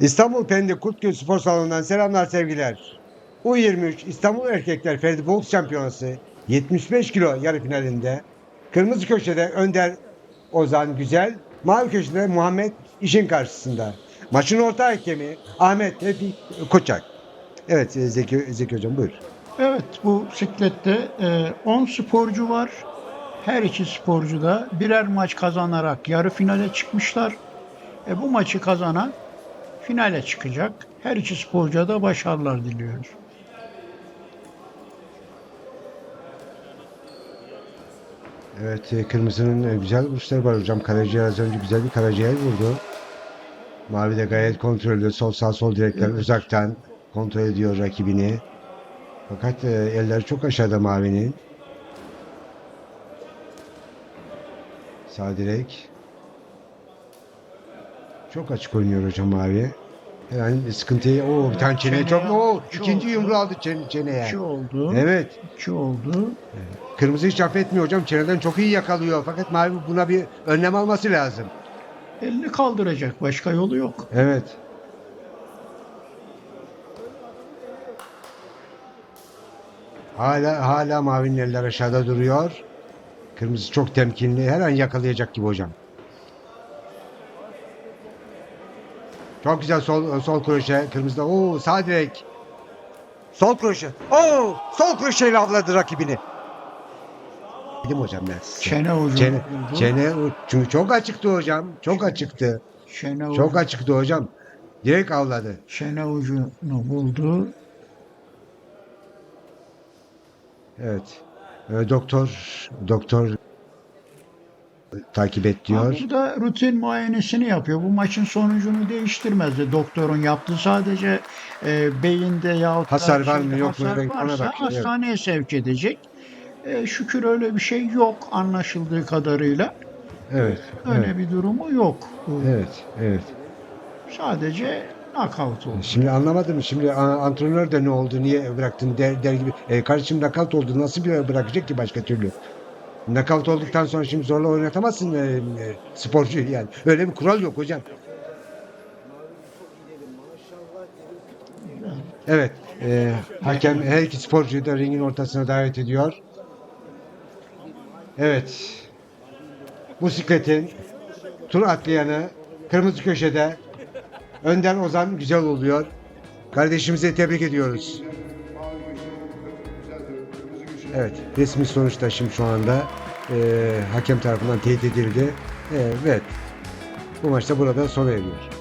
İstanbul Pendik Kurtköy Spor Salonu'ndan selamlar sevgiler. U23 İstanbul Erkekler Ferdi Boks Şampiyonası 75 kilo yarı finalinde kırmızı köşede Önder Ozan Güzel, mavi köşede Muhammed İşin karşısında. Maçın orta hakemi Ahmet Tevfik Koçak. Evet e, Zeki, Zeki Hocam buyur. Evet bu siklette e, 10 sporcu var. Her iki sporcu da birer maç kazanarak yarı finale çıkmışlar. E, bu maçı kazanan finale çıkacak. Her iki sporcuya da başarılar diliyoruz. Evet e, kırmızının e, güzel vuruşları var hocam. Karaciğer az önce güzel bir karaciğer vurdu. Mavi de gayet kontrollü. Sol sağ sol direkler Evet. uzaktan kontrol ediyor rakibini. Fakat e, eller çok aşağıda Mavi'nin. Sağ direk. Çok açık oynuyor hocam Mavi. Yani sıkıntıyı o bir tane çeneye çok o iki ikinci yumruğu aldı çene, çeneye. 2 oldu. Evet. 2 oldu. Kırmızı hiç affetmiyor hocam. Çeneden çok iyi yakalıyor. Fakat Mavi buna bir önlem alması lazım. Elini kaldıracak. Başka yolu yok. Evet. Hala hala mavinin eller aşağıda duruyor. Kırmızı çok temkinli. Her an yakalayacak gibi hocam. Çok güzel sol sol kroşe. Kırmızıda. Oo sağ direk. Sol kroşe. Oo sol kroşeyle avladı rakibini. Dedim hocam ben. Çene ucu Çene, çene çünkü çok açıktı hocam. Çok açıktı. Çene, ucu, Çok açıktı hocam. Direkt avladı. çene ucunu buldu. Evet. Ee, doktor doktor takip et diyor. Burada rutin muayenesini yapıyor. Bu maçın sonucunu değiştirmez. Doktorun yaptığı sadece e, beyinde yahut Hasar var mı, yok mu? Evet, varsa evet. hastaneye sevk edecek. E, şükür öyle bir şey yok anlaşıldığı kadarıyla. Evet. Öyle Evet. bir durumu yok. Evet. Evet. Sadece knockout oldu. Şimdi anlamadım. Şimdi antrenör de ne oldu? Niye bıraktın der, der gibi. E, kardeşim nakavt oldu. Nasıl bir bırakacak ki başka türlü? Nakavt olduktan sonra şimdi zorla oynatamazsın e, e, sporcuyu yani. Öyle bir kural yok hocam. Evet. e, hakem her iki sporcuyu da ringin ortasına davet ediyor. Evet. Musikletin tur atlayanı kırmızı köşede Önder Ozan güzel oluyor. Kardeşimizi tebrik ediyoruz. Evet, resmi sonuçta şimdi şu anda e, hakem tarafından teyit edildi. E, evet, bu maçta burada sona eriyor.